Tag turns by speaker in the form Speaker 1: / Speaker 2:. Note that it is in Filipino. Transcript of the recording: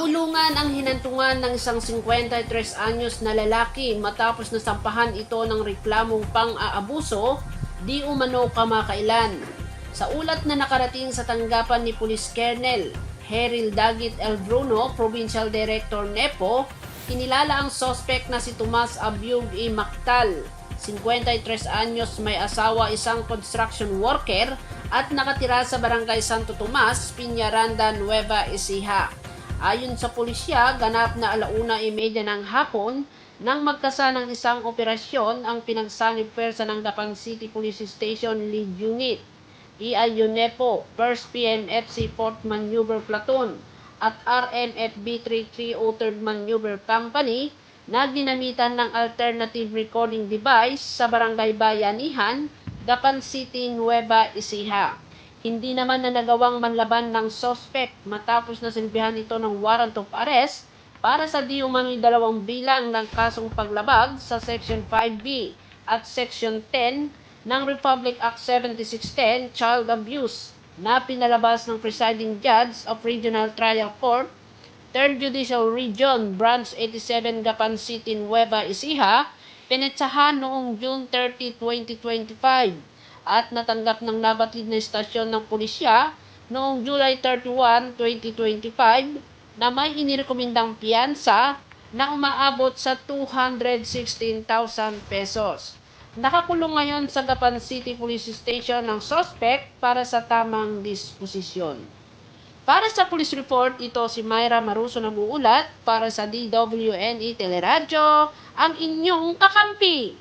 Speaker 1: Kulungan ang hinantungan ng isang 53 anyos na lalaki matapos nasampahan ito ng reklamong pang-aabuso di umano kamakailan. Sa ulat na nakarating sa tanggapan ni Police Colonel Heril Dagit El Bruno, Provincial Director NEPO, kinilala ang sospek na si Tomas Abiug E. Mactal, 53 anyos may asawa isang construction worker at nakatira sa barangay Santo Tomas, Piñaranda, Nueva Ecija. Ayon sa pulisya, ganap na alauna imedya ng hapon nang magkasa ng isang operasyon ang pinagsanib pwersa ng Gapang City Police Station Lead Unit, EIUNEPO, 1st PNFC 4th Maneuver Platoon at RMFB 33 3rd Maneuver Company na ginamitan ng alternative recording device sa Barangay Bayanihan, Gapan City, Nueva Ecija. Hindi naman na nagawang manlaban ng suspect matapos na silbihan ito ng warrant of arrest para sa di umano'y dalawang bilang ng kasong paglabag sa Section 5B at Section 10 ng Republic Act 7610 Child Abuse na pinalabas ng presiding judge of Regional Trial Court 3rd Judicial Region, Branch 87, Gapan City, Nueva Ecija, pinetsahan noong June 30, 2025 at natanggap ng nabatid na istasyon ng pulisya noong July 31, 2025 na may inirekomendang piyansa na umaabot sa 216,000 pesos. Nakakulong ngayon sa Gapan City Police Station ng suspect para sa tamang disposisyon. Para sa police report, ito si Myra Maruso nag-uulat para sa DWNE Teleradyo, ang inyong kakampi.